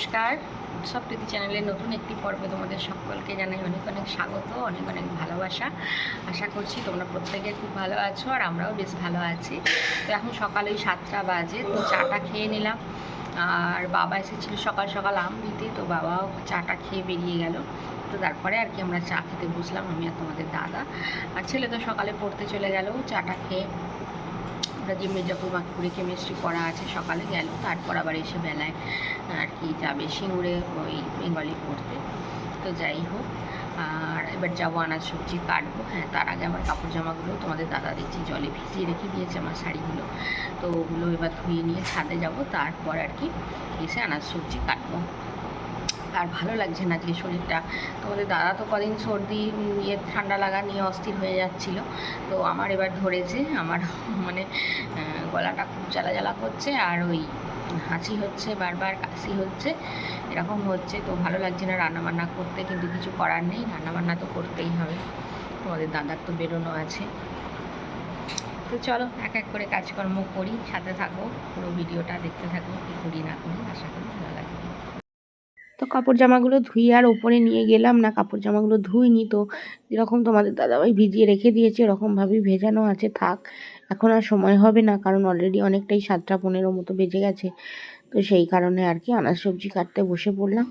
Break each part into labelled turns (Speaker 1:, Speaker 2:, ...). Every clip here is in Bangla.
Speaker 1: নমস্কার। উৎসব প্রীতি চ্যানেলের নতুন একটি পর্বে তোমাদের সকলকে জানাই অনেক অনেক স্বাগত, অনেক অনেক ভালোবাসা। আশা করছি তোমরা প্রত্যেকে খুব ভালো আছো আর আমরাও বেশ ভালো আছি। তো এখন সকালে ওই সাতটা বাজে, তো চাটা খেয়ে নিলাম। আর বাবা এসেছিল সকাল সকাল আম দিতে, তো বাবাও চাটা খেয়ে বেরিয়ে গেল। তো তারপরে আর কি আমরা চা খেতে বসলাম, আমি আর তোমাদের দাদা। আর ছেলে তো সকালে পড়তে চলে গেল, চাটা খেয়ে ওরা যে মির্জাপুর বাঁকুড়ে কেমিস্ট্রি পড়া আছে, সকালে গেল, তারপর আবার এসে বেলায় আর কি যাবে সিঙ্গুরে ওই বেঙ্গলি পড়তে। তো যাই হোক, আর এবার যাব আনাজ সবজি কাটবো। হ্যাঁ তার আগে আমার কাপড় জামাগুলো তোমাদের দাদা দেখছি জলে ভিজিয়ে রেখে দিয়েছে আমার শাড়িগুলো। তো ওগুলো এবার ধুয়ে নিয়ে ছাদে যাব, তারপর আর কি এসে আনাজ সবজি কাটবো। আর ভালো লাগছে না যে শরীরটা। তোমাদের দাদা তো কদিন সর্দি ইয়ে ঠান্ডা লাগা নিয়ে অস্থির হয়ে যাচ্ছিল। তো আমার এবার ধরেছে, আমার মানে গলাটা খুব জ্বালা জ্বালা করছে আর ওই হাঁচি হচ্ছে, বারবার কাশি হচ্ছে, এরকম হচ্ছে। তো ভালো লাগছে না রান্নাবান্না করতে, কিন্তু কিছু করার নেই, রান্নাবান্না তো করতেই হবে। তোমাদের দাদার তো বেরোনো আছে। তো চলো, এক এক করে কাজকর্ম করি, সাথে থাকো, পুরো ভিডিওটা দেখতে থাকো, কী করি না করি, আশা করি ভালো লাগবে। তো কাপড় জামাগুলো ধুয়ে আর ওপরে নিয়ে গেলাম না, কাপড় জামাগুলো ধুইনি তো। যেরকম তোমাদের দাদাভাই ভিজিয়ে রেখে দিয়েছে এরকমভাবেই ভেজানো আছে, থাক। এখন আর সময় হবে না, কারণ অলরেডি অনেকটাই সাতটা পনেরো মতো বেজে গেছে। তো সেই কারণে আর কি আনাজ সবজি কাটতে বসে পড়লাম।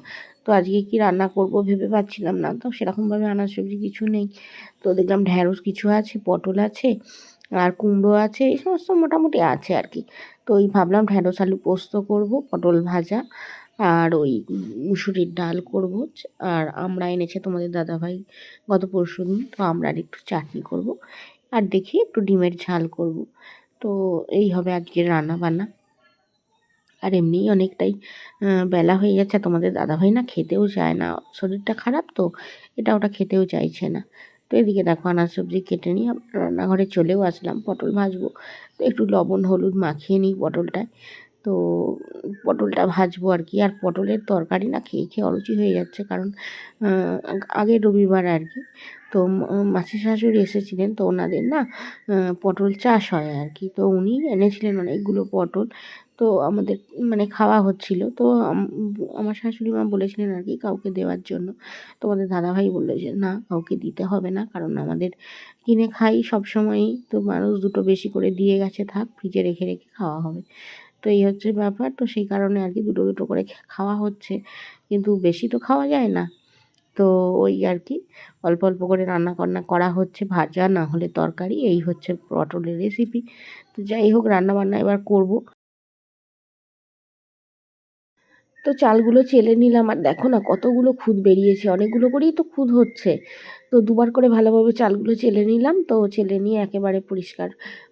Speaker 1: তো আজকে কি রান্না করব ভেবে পাচ্ছিলাম না, তো সেরকমভাবে আনাজ সবজি কিছু নেই। তো দেখলাম ঢ্যাঁড়স কিছু আছে, পটল আছে, আর কুমড়ো আছে, এই সমস্ত মোটামুটি আছে আর কি। তো ওই ভাবলাম ঢ্যাঁড়স আলু পোস্ত করব, পটল ভাজা। আর ওই মুসুরির ডাল করব। আর আমরা এনেছে তোমাদের দাদাভাই গত পরশু দিন, তো আমরা আর একটু চাটনি করব। আর দেখি একটু ডিমের ঝাল করব। তো এই হবে আজকের রান্না বান্না আর এমনিই অনেকটাই বেলা হয়ে যাচ্ছে তোমাদের দাদাভাই না খেতেও চায় না। শরীরটা খারাপ তো, এটা ওটা খেতেও চাইছে না। তো এদিকে দেখো আনাজ সবজি কেটে নিয়ে রান্নাঘরে চলেও আসলাম, পটল ভাজবো। তো একটু লবণ, হলুদ মাখিয়ে নিই পটলটায়। তো পটলটা ভাজবো আর কি। আর পটলের তরকারি না খেয়ে খেয়ে অরুচি হয়ে যাচ্ছে কারণ আগে রবিবার আর কি। তো মাসি শাশুড়ি এসেছিলেন তো ওনাদের না পটল চাষ হয় আর কি। তো উনি এনেছিলেন অনেকগুলো পটল। তো আমাদের মানে খাওয়া হচ্ছিল। তো আমার শাশুড়ি মা বলেছিলেন আর কি কাউকে দেওয়ার জন্য। তো আমাদের দাদাভাই বলল যে, না, কাউকে দিতে হবে না। কারণ আমাদের কিনে খাই সব সময়ই তো মানুষ দুটো বেশি করে দিয়ে গেছে, থাক, ফ্রিজে রেখে রেখে খাওয়া হবে। তো এই হচ্ছে ব্যাপার। তো সেই কারণে আর কি দুটো দুটো করে খাওয়া হচ্ছে। কিন্তু বেশি তো খাওয়া যায় না। তো ওই আর কি, অল্প অল্প করে রান্না বান্না করা হচ্ছে ভাজা, না হলে তরকারি। এই হচ্ছে পটলের রেসিপি তো যাই হোক, রান্নাবান্না এবার করব। তো চালগুলো চেলে নিলাম আর দেখো না কতগুলো খুদ বেরিয়েছে, অনেকগুলো করেই তো খুদ হচ্ছে। তো দুবার করে ভালোভাবে চালগুলো চেলে নিলাম, তো চেলে নিয়ে একেবারে পরিষ্কার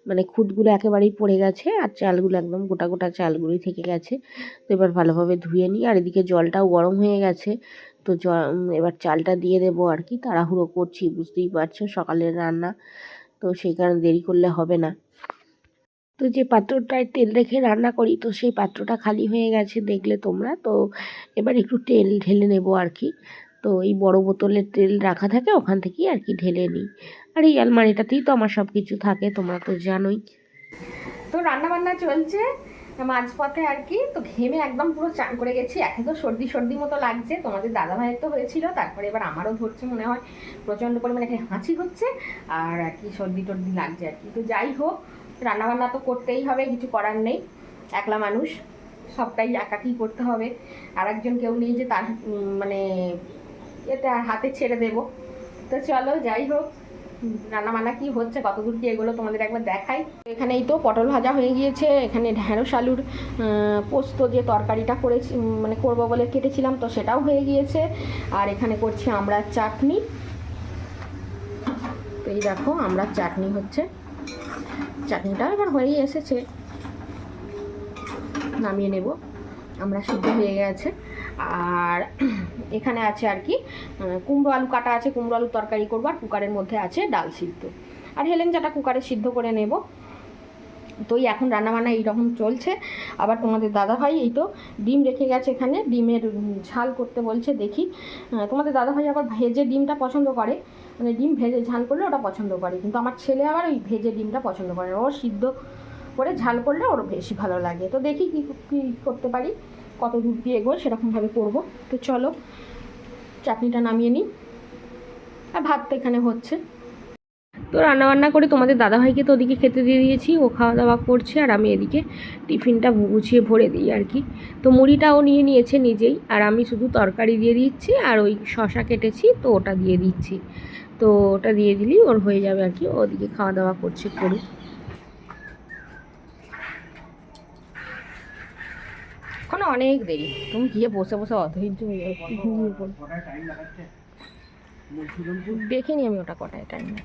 Speaker 1: মানে খুদগুলো একেবারেই পড়ে গেছে আর চালগুলো একদম গোটা গোটা চালগুলোই থেকে গেছে। তো এবার ভালোভাবে ধুয়ে নিই আর এদিকে জলটাও গরম হয়ে গেছে। তো জ এবার চালটা দিয়ে দেবো আর কি, তাড়াহুড়ো করছি, বুঝতেই পারছ সকালের রান্না, তো সেই কারণে দেরি করলে হবে না। তো যে পাত্রটায় তেল রেখে রান্না করি, তো সেই পাত্রটা খালি হয়ে গেছে দেখলে তোমরা। তো এবার একটু তেল ঢেলে নেব আর কি। তো এই বড় বোতলের তেল রাখা থাকে, ওখান থেকেই আর কি ঢেলে নিই। আর এই আলমারিটাতেই তো আমার সব কিছু থাকে, তোমরা তো জানোই। তো রান্না বান্না চলছে। মাঝপথে আর কি, তো ঘেমে একদম পুরো চান করে গেছি। একে তো সর্দি সর্দি মতো লাগছে, তোমাদের দাদা ভাইয়ের তো হয়েছিল, তারপরে এবার আমারও ধরছে মনে হয়। প্রচণ্ড পরিমাণে হাঁচি হচ্ছে, আর আর কি সর্দি টর্দি লাগছে আর কি। তো যাই হোক, রান্নাবান্না তো করতেই হবে, কিছু করার নেই। একলা মানুষ, সবটাই একাকেই করতে হবে। আর একজন কেউ নেই যে তার মানে এতে হাতে ছেড়ে দেব। তো চলো, যাই হোক। রান্না বান্না কি হচ্ছে কত দূর কি এগুলো তোমাদের একবার দেখাই। এখানেই তো পটল ভাজা হয়ে গিয়েছে, এখানে ঢ্যাঁড়স আলুর পোস্ত যে তরকারিটা করেছি মানে করব বলে কেটেছিলাম, তো সেটাও হয়ে গিয়েছে। আর এখানে করছি আমরা চাটনি। তো এই দেখো, আমরা চাটনি হচ্ছে চাটনিটাও এবার হয়েই এসেছে। নামিয়ে নেব, আমরা সিদ্ধ হয়ে গেছে। আর এখানে আছে আর কি কুমড়ো আলু কাটা আছে, কুমড়ো আলুর তরকারি করব আর কুকারের মধ্যে আছে ডাল সিদ্ধ। আর হেলেঞ্চাটা কুকারে সিদ্ধ করে নেব। তো এখন রান্নাবান্না এইরকম চলছে। আবার তোমাদের দাদাভাই এই তো ডিম রেখে গেছে এখানে, ডিমের ঝাল করতে বলছে, দেখি। তোমাদের দাদাভাই আবার ভেজে ডিমটা পছন্দ করে। মানে ডিম ভেজে ঝাল করলে ওটা পছন্দ করে, কিন্তু আমার ছেলে আবার ওই ভেজে ডিমটা পছন্দ করে। ও সিদ্ধ করে ঝাল করলে ওর বেশি ভালো লাগে। তো দেখি কী কী করতে পারি। কত দূর দিয়ে এগোয় সেরকমভাবে করব। তো চলো, চাটনিটা নামিয়ে নিই। আর ভাত তো এখানে হচ্ছে। তো রান্নাবান্না করে তোমাদের দাদাভাইকে তো ওদিকে খেতে দিয়ে দিয়েছি, ও খাওয়া দাওয়া করছে, আর আমি এদিকে টিফিনটা গুছিয়ে ভরে দিই আর কি। তো মুড়িটাও নিয়ে নিয়েছে নিজেই, আর আমি শুধু তরকারি দিয়ে দিচ্ছি, আর ওই শশা কেটেছি, তো ওটা দিয়ে দিচ্ছি। তো ওটা দিয়ে দিলেই ওর হয়ে যাবে আর কি ওদিকে খাওয়া দাওয়া করছে করুক এখনও অনেক দেরি। তুমি গিয়ে বসে বসে অধৈর্য হয়ে যাবে। আমি ওটা কটায় টাইম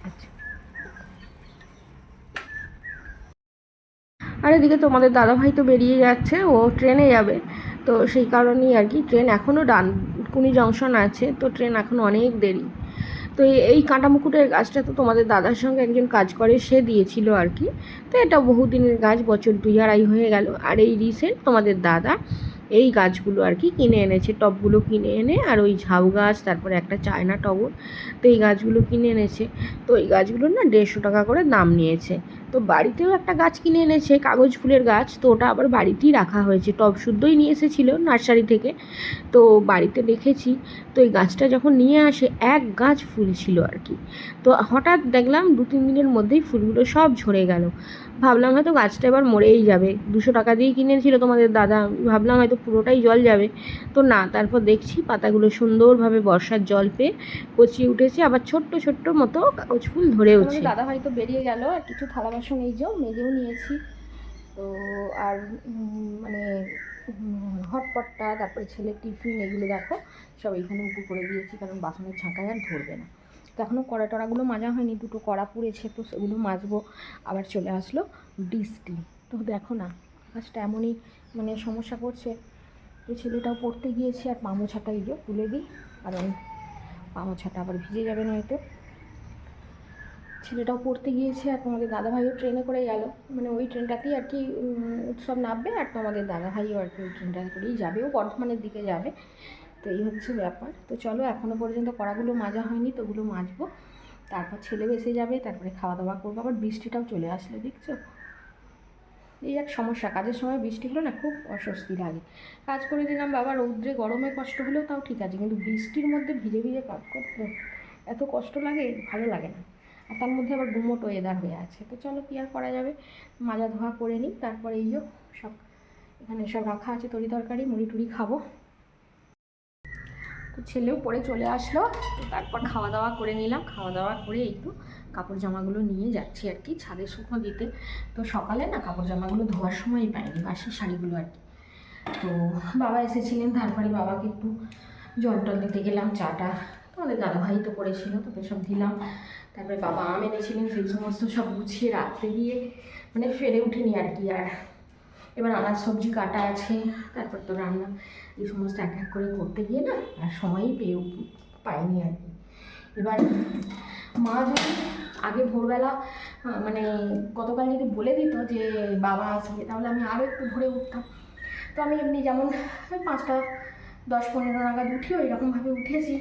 Speaker 1: আর এদিকে তোমাদের দাদাভাই তো বেরিয়ে যাচ্ছে, ও ট্রেনে যাবে। তো সেই কারণেই আর কি, ট্রেন এখনও ডানকুনি জংশন আছে, তো ট্রেন এখন অনেক দেরি। তো এই- এই কাঁটামুকুটের গাছটা তো তোমাদের দাদার সঙ্গে একজন কাজ করে, সে দিয়েছিল আর কি। তো এটা বহুদিনের গাছ, বছর দুই আড়াই হয়ে গেল। আর এই রিসেন্ট তোমাদের দাদা এই গাছগুলো আর কি কিনে এনেছে, টবগুলো কিনে এনে আর ওই ঝাউ গাছ, তারপরে একটা চায়না টগর, তো এই গাছগুলো কিনে এনেছে। তো এই গাছগুলোর না দেড়শো টাকা করে দাম নিয়েছে। তো বাড়িতেও একটা গাছ কিনে এনেছে, কাগজ ফুলের গাছ, তো ওটা আবার বাড়িতেই রাখা হয়েছে। টব শুদ্ধই নিয়ে এসেছিল নার্সারি থেকে, তো বাড়িতে দেখেছি, তো এই গাছটা যখন নিয়ে আসে, এক গাছ ফুল ছিল আর কি। তো হঠাৎ দেখলাম দু, তিন দিনের মধ্যেই ফুলগুলো সব ঝরে গেল। ভাবলাম হয়তো গাছটা এবার মরেই যাবে, দুশো টাকা দিয়েই কিনেছিল তোমাদের দাদা, ভাবলাম হয়তো পুরোটাই জল যাবে। তো না, তারপর দেখছি পাতাগুলো সুন্দরভাবে বর্ষার জল পেয়ে কচিয়ে উঠেছে, আবার ছোট্ট ছোট্ট মতো কাগজ ফুল ধরেওছে। দাদা হয়তো বেরিয়ে গেল আর কিছু থালা বাসন এই যে মেজেও নিয়েছি। তো আর মানে হটপটটা তারপরে ছেলের টিফিন এগুলো দেখো, সব এইখানে উঁচু করে দিয়েছি, কারণ বাসনের ছাঁকায় আর ধরবে না। তো এখনও কড়া টড়াগুলো মাজা হয়নি, দুটো কড়া পুড়েছে তো সেগুলো মাজবো। আবার চলে আসলো বৃষ্টি তো দেখো না গাছটা এমনই মানে সমস্যা করছে। তো ছেলেটাও পড়তে গিয়েছে, আর পামোছাটা এই তুলে দিই, কারণ পামোছাটা আবার ভিজে যাবে নয়তো। ছেলেটাও পড়তে গিয়েছে আর তোমাদের দাদাভাইও ট্রেনে করে গেল। মানে ওই ট্রেনটাতেই আর কি উৎসব নামবে আর তোমাদের দাদাভাইও আর কি ওই ট্রেনটা করেই যাবে। ও বর্ধমানের দিকে যাবে। তো এই হচ্ছে ব্যাপার। তো চলো এখনও পর্যন্ত কড়াগুলো মাজা হয়নি, তো ওগুলো মাজবো। তারপর ছেলে বেসে যাবে, তারপরে খাওয়া দাওয়া করব। আবার বৃষ্টিটাও চলে আসলে, দেখছ? এই এক সমস্যা, কাজের সময় বৃষ্টি হলো না খুব অস্বস্তি লাগে। কাজ করে দিলাম বাবা, রৌদ্রে গরমে কষ্ট হলেও তাও ঠিক আছে, কিন্তু বৃষ্টির মধ্যে ভিজে ভিজে কাজ করতে এত কষ্ট লাগে, ভালো লাগে না। আর তার মধ্যে আবার গুমোট ওয়েদার হয়ে আছে। তো চলো কী আর করা যাবে? মাজা ধোয়া করে নিই, তারপরে এই যে সব এখানে সব রাখা আছে, তরি তরকারি, মুড়ি টুড়ি খাব। তো ছেলেও পরে চলে আসলো তারপর খাওয়া দাওয়া করে নিলাম। খাওয়া দাওয়া করে একটু কাপড় জামাগুলো নিয়ে যাচ্ছি আর কি ছাদে শুকনো দিতে। তো সকালে না কাপড় জামাগুলো ধোয়ার সময় পাইনি, বাসি শাড়িগুলো আর কি। তো বাবা এসেছিলেন, তারপরে বাবাকে একটু জল টল দিতে গেলাম চাটা তোমাদের দাদাভাই তো করেছিল, তো সব দিলাম। তারপরে বাবা আম এনেছিলেন সেই সমস্ত সব গুছিয়ে রাখতে গিয়ে মানে ফেরে উঠিনি আর কি আর। এবার আনাজ সবজি কাটা আছে, তারপর তো রান্না। এই সমস্ত এক এক করে করতে গিয়ে না আর সময়ই পেয়ে পাইনি আর কি। এবার মা যদি আগে ভোরবেলা মানে গতকাল যদি বলে দিত যে বাবা আসবে, তাহলে আমি আরও একটু ভোরে উঠতাম। তো আমি এমনি যেমন পাঁচটা, দশ পনেরো নাগাদ উঠি ওই রকমভাবে উঠেছি।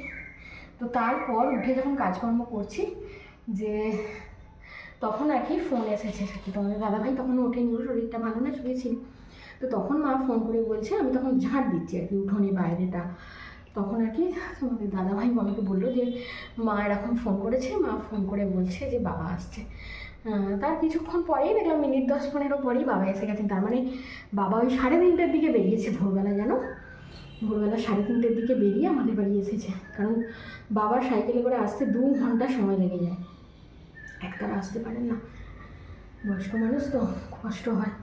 Speaker 1: তো তারপর উঠে যখন কাজকর্ম করছি যে তখন আর কি ফোন এসেছে আর কি। তোমাদের দাদাভাই তখন ওঠেনি ওর শরীরটা ভালো না শুয়েছিল। তো তখন মা ফোন করে বলছে, আমি তখন ঝাড় দিচ্ছি আর কি উঠোনে, বাইরেটা। তখন আর কি তোমাদের দাদাভাই আমাকে বলল যে, মা এরকম ফোন করেছে, মা ফোন করে বলছে যে, বাবা আসছে। তার কিছুক্ষণ পরেই দেখলাম মিনিট দশ পনেরো পরেই বাবা এসে গেছেন তার মানে বাবা ওই সাড়ে তিনটের দিকে বেরিয়েছে ভোরবেলা যেন ভোরবেলা সাড়ে তিনটের দিকে বেরিয়ে আমাদের বাড়ি এসেছে। কারণ বাবার সাইকেলে করে আসতে দু ঘণ্টা সময় লেগে যায়। একতারা আসতে পারেন না। বয়স্ক মানুষ তো কষ্ট হয়।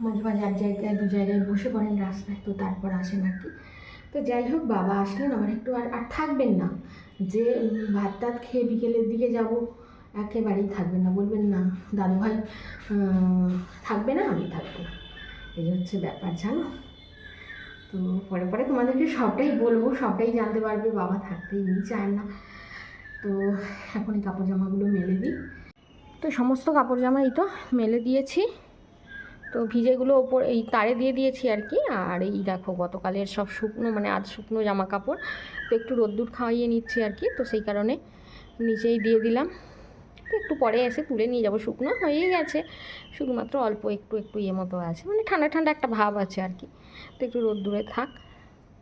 Speaker 1: মাঝে মাঝে এক জায়গায় দু জায়গায় বসে পড়েন রাস্তায় তো তারপর আসেন আর কি। তো যাই হোক বাবা আসলেন আমার একটু আর আর থাকবেন না। যে ভাত টাত খেয়ে বিকেলের দিকে যাব একেবারেই থাকবেন না। বলবেন না দাদুভাই আহ, থাকবে না আমি থাকব না। এই হচ্ছে ব্যাপার জানো? তো পরে পরে তোমাদেরকে সবটাই বলব সবটাই জানতে পারবে বাবা থাকতে এমনি চায় না। তো এখন এই কাপড় জামাগুলো মেলে দিই। তো সমস্ত কাপড় জামা এই তো মেলে দিয়েছি। তো ভিজেগুলো ওপর, এই তারে দিয়ে দিয়েছি আর কি। আর এই দেখো গতকালের সব শুকনো মানে আজ শুকনো জামা কাপড় তো একটু রোদ্দুর খাওয়াইয়ে নিচ্ছি আর কি। তো সেই কারণে নিচেই দিয়ে দিলাম। তো একটু পরে এসে তুলে নিয়ে যাব। শুকনো হয়েই গেছে। শুধুমাত্র অল্প একটু একটু ইয়ে মতো আছে। মানে ঠান্ডা ঠান্ডা একটা ভাব আছে আর কি। তো একটু রোদ্দুরে থাক।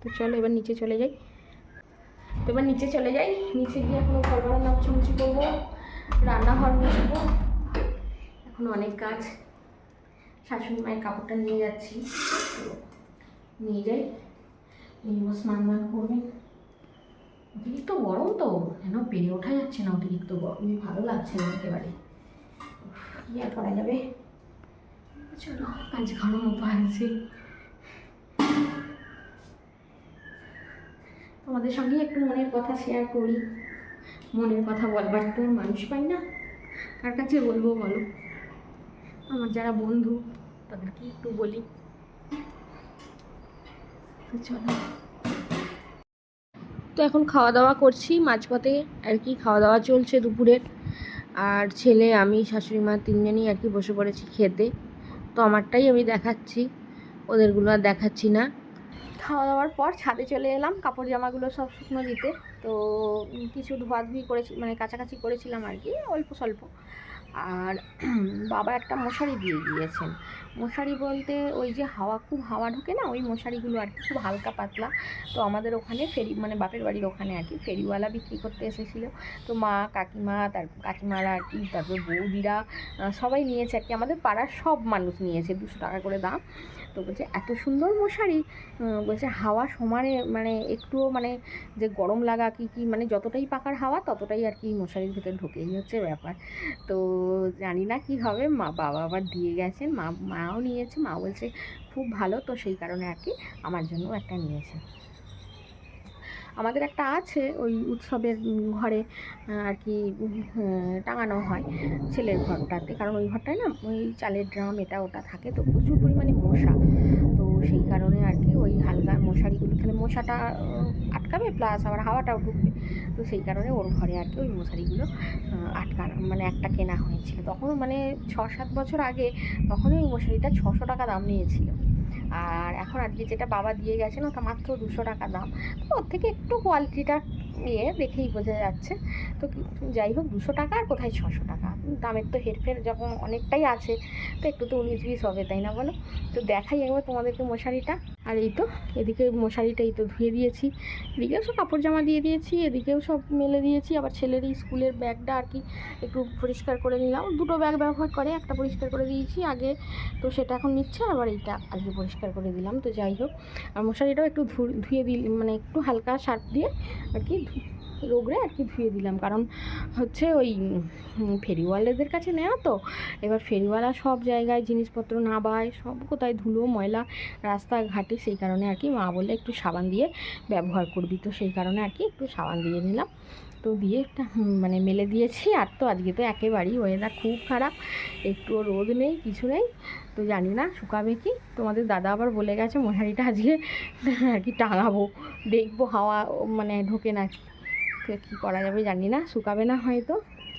Speaker 1: তো চলো এবার নিচে চলে যাই। এবার নিচে চলে যাই। নিচে গিয়ে এখন ঘর বারান্দা মুছামুছি করব, রান্নাঘর মুছবো। এখন অনেক কাজ। শাশুড়ি মায়ের কাপড়টা নিয়ে যাচ্ছি। নিয়ে যাই। নিয়ে স্নান দান করবেন অতিরিক্ত গরম তো, কেন পেরে ওঠা যাচ্ছে না অতিরিক্ত গরমে। ভালো লাগছে না একেবারে। কি আর করা যাবে? চলো কাজ ঘর মতো আছে। তোমাদের সঙ্গে একটু মনের কথা শেয়ার করি। মনের কথা বলবার তো মানুষ পাই না। কার কাছে বলব বলো? আমার যারা বন্ধু, তাদেরকে একটু বলি। তো চলো। তো এখন খাওয়া দাওয়া করছি মাঝপথে, আর কি খাওয়া দাওয়া চলছে দুপুরের। আর ছেলে, আমি, শাশুড়ি মা তিনজনই আর কি বসে পড়েছি খেতে। তো আমারটাই আমি দেখাচ্ছি। ওদেরগুলো আর দেখাচ্ছি না। খাওয়া দাওয়ার পর ছাদে চলে এলাম, কাপড় জামাগুলো সব শুকনো দিতে। তো কিছু ধোয়াধুয়ি করেছি মানে কাছাকাছি করেছিলাম আর কি, অল্প স্বল্প। আর বাবা একটা মশারি দিয়ে গিয়েছেন। মশারি বলতে ওই যে হাওয়া, খুব হাওয়া ঢোকে না, ওই মশারিগুলো আর কি, খুব হালকা পাতলা। তো আমাদের ওখানে ফেরি মানে বাপের বাড়ির ওখানে আর কি, ফেরিওয়ালা বিক্রি করতে এসেছিল। তো মা, কাকিমা, তার কাকিমারা আর কি, তারপর বৌদিরা সবাই নিয়েছে আর কি। আমাদের পাড়ার সব মানুষ নিয়েছে, দুশো টাকা করে দাম। তো বলছে, এত সুন্দর মশারি? বলছে, হাওয়া সমানে মানে একটুও মানে যে গরম লাগা কি কি মানে যতটাই পাকার হাওয়া, ততটাই আর কি মশারির ভেতরে ঢোকে এই হচ্ছে ব্যাপার। তো জানি না কি হবে, মা, বাবা আবার দিয়ে গেছেন, মা, মাও নিয়েছে, মা বলছে, খুব ভালো। তো সেই কারণে আর কি আমার জন্য একটা নিয়েছে। আমাদের একটা আছে, ওই উৎসবের ঘরে আর কি টাঙানো হয় ছেলের ঘরটাতে। কারণ ওই ঘরটায় না, ওই চালের ড্রাম, এটা ওটা থাকে, তো প্রচুর পরিমাণে মশা। তো সেই কারণে আর কি ওই হালকা মশারিগুলো তাহলে মশাটা আটকাবে প্লাস আবার হাওয়াটাও ঢুকবে। তো সেই কারণে ওর ঘরে আর কি ওই মশারিগুলো আটকানো মানে একটা কেনা হয়েছিল। তখন মানে ছ সাত বছর আগে, তখনই ওই মশারিটা ছশো টাকা দাম নিয়েছিল। আর এখন আজকে যেটা বাবা দিয়ে গেছে না ওটা মাত্র দুশো টাকা দাম। তো ওর থেকে একটু কোয়ালিটিটা ইয়ে দেখেই বোঝা যাচ্ছে। তো যাই হোক, দুশো টাকা আর কোথায় ছশো টাকা? দামের তো হেরফের যখন অনেকটাই আছে, তো একটু তো উনিশ বিশ হবে, তাই না বলো? তো দেখাই একবার তোমাদেরকে মশারিটা। আর এই তো, এদিকে মশারিটা এই তো ধুয়ে দিয়েছি। এদিকেও সব কাপড় জামা দিয়ে দিয়েছি, এদিকেও সব মেলে দিয়েছি। আবার ছেলের এই স্কুলের ব্যাগটা আর কি একটু পরিষ্কার করে নিলাম। দুটো ব্যাগ ব্যবহার করে, একটা পরিষ্কার করে দিয়েছি আগে, তো সেটা এখন নিচ্ছে, আবার এইটা আজকে পরিষ্কার করে দিলাম। তো যাই হোক, আর মশারিটাও একটু ধুয়ে দিল মানে একটু হালকা সার্ফ দিয়ে আর কি রোগড়ে আর কি ধুয়ে দিলাম। কারণ হচ্ছে ওই ফেরিওয়ালাদের কাছে নেওয়া তো। এবার ফেরিওয়ালা সব জায়গায় জিনিসপত্র না বায় সব কোথায় ধুলো, ময়লা, রাস্তাঘাটে সেই কারণে আর কি মা বলে একটু সাবান দিয়ে ব্যবহার করবি তো, সেই কারণে আর কি একটু সাবান দিয়ে নিলাম। তো দিয়ে মানে মেলে দিয়েছি। আর তো আজকে তো একেবারেই ওয়েদার খুব খারাপ। একটুও রোদ নেই, কিছু নেই। তো জানি না, শুকাবে কি? তোমাদের দাদা আবার বলে গেছে মশারিটা আজকে আর কি টাঙাবো, দেখব হাওয়া মানে ঢোকে নাকি। তো কী করা যাবে জানি না, শুকাবে না হয়তো।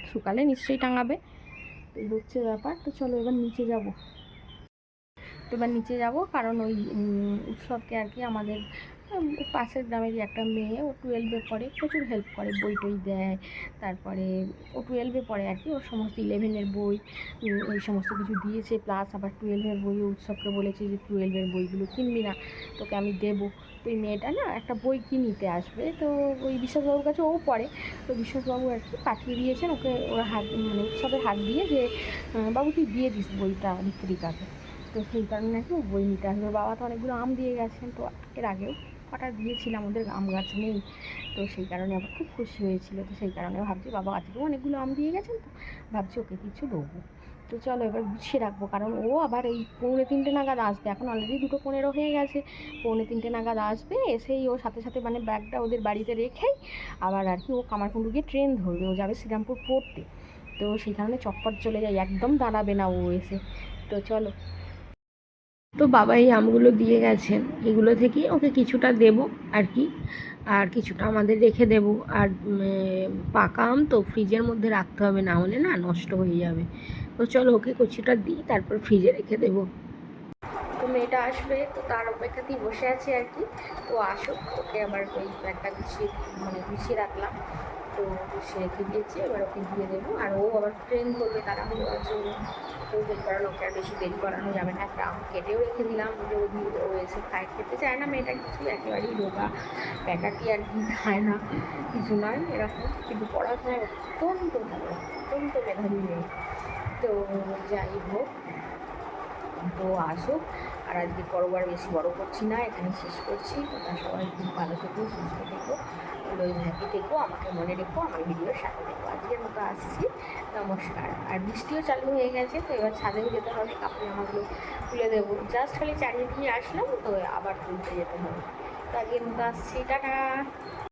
Speaker 1: শুকালে নিশ্চয়ই টাঙাবে। এই হচ্ছে ব্যাপার। তো চলো এবার নিচে যাব। তো এবার নিচে যাব, কারণ ওই উৎসবকে আর কি আমাদের পাশের গ্রামেরই একটা মেয়ে, ও টুয়েলভে পড়ে, প্রচুর হেল্প করে বই টই দেয়, তারপরে ও টুয়েলভে পড়ে আর কি, ওর সমস্ত ইলেভেনের বই এই সমস্ত কিছু দিয়েছে প্লাস আবার টুয়েলভের বই উৎসবকে বলেছে যে টুয়েলভের বইগুলো কিনবি না, তোকে আমি দেবো। তো এই মেয়েটা না একটা বই কি নিতে আসবে, তো ওই বিশ্বাসবাবুর কাছে ও পড়ে, তো বিশ্বাসবাবু আর কি পাঠিয়ে দিয়েছেন, ওকে ওরা হাত মানে উৎসবের হাত দিয়ে যে বাবু, তুই দিয়ে দিস বইটা বিক্রি ঋত্বিকাকে তো সেই কারণে নাকি ও বই নিতে আসবে বাবা তো অনেকগুলো আম দিয়ে গেছেন, তো এর আগেও কটা দিয়েছিলাম, ওদের আম গাছ নেই। তো সেই কারণে আবার খুব খুশি হয়েছিল। তো সেই কারণে ভাবছি, বাবা, আজকেও অনেকগুলো আম দিয়ে গেছেন তো? ভাবছি, ওকে কিছু দেবো। তো চলো এবার গুছিয়ে রাখব, কারণ ও আবার এই পৌনে তিনটে নাগাদ আসবে। এখন অলরেডি দুটো পনেরো হয়ে গেছে। পৌনে তিনটে নাগাদ আসবে, এসেই ও সাথে সাথে মানে ব্যাগটা ওদের বাড়িতে রেখেই আবার আর কি ও কামারকুণ্ডু গিয়ে ট্রেন ধরবে। ও যাবে শ্রীরামপুর পড়তে তো সেই কারণে চটপট চলে যায় একদম দাঁড়াবে না ও এসে। তো চলো। তো বাবা এই আমগুলো দিয়ে গেছেন এগুলো থেকে ওকে কিছুটা দেব আর কি। আর কিছুটা আমাদের রেখে দেব। আর পাকা আম তো ফ্রিজের মধ্যে রাখতে হবে, না হলে না নষ্ট হয়ে যাবে। তো চলো ওকে কিছুটা দিই, তারপর ফ্রিজে রেখে দেবো। তো মেয়েটা আসবে, তো তার অপেক্ষাতেই বসে আছি আর কি। তো আসুক, ওকে আবার ওই ব্যাগটা গুছিয়ে মানে গুছিয়ে রাখলাম। তো সে রেখে দিয়েছে এবার ওকে দিয়ে দেবো। আর ও আবার ট্রেন করবে তাড়াহুড়ো আছে ও দেরি করানো ওকে আর বেশি দেরি করানো যাবে না। একটা আম কেটেও রেখে দিলাম। যে ও ও এসে খায়, খেতে চায় না। মেয়েটা কিছু একেবারেই রোগা। প্যাকাটি আর কি খায় না। কিছু নয়, এরকম। কিন্তু পড়াশোনায় অত্যন্ত ভালো, অত্যন্ত মেধাবী মেয়ে। তো যাই হোক, তো আসুক। আর আজকে পরবার বেশি বড় করছি না এখানে শেষ করছি। তোমরা সবাই খুব ভালো থেকো, সুস্থ থেকো অলওয়েজ হ্যাপি থেকো, আমাকে মনে রেখো, আমার ভিডিওর সাথে থেকো। আজকের মতো আসছি, নমস্কার। আর বৃষ্টিও চালু হয়ে গেছে, তো এবার ছাদেও যেতে হবে, কাপড় জামাগুলো তুলে দেবো। জাস্ট খালি চালিয়ে দিয়ে আসলাম, তো আবার তুলতে যেতে হবে। তো আজকের মতো আসছি, টাটা!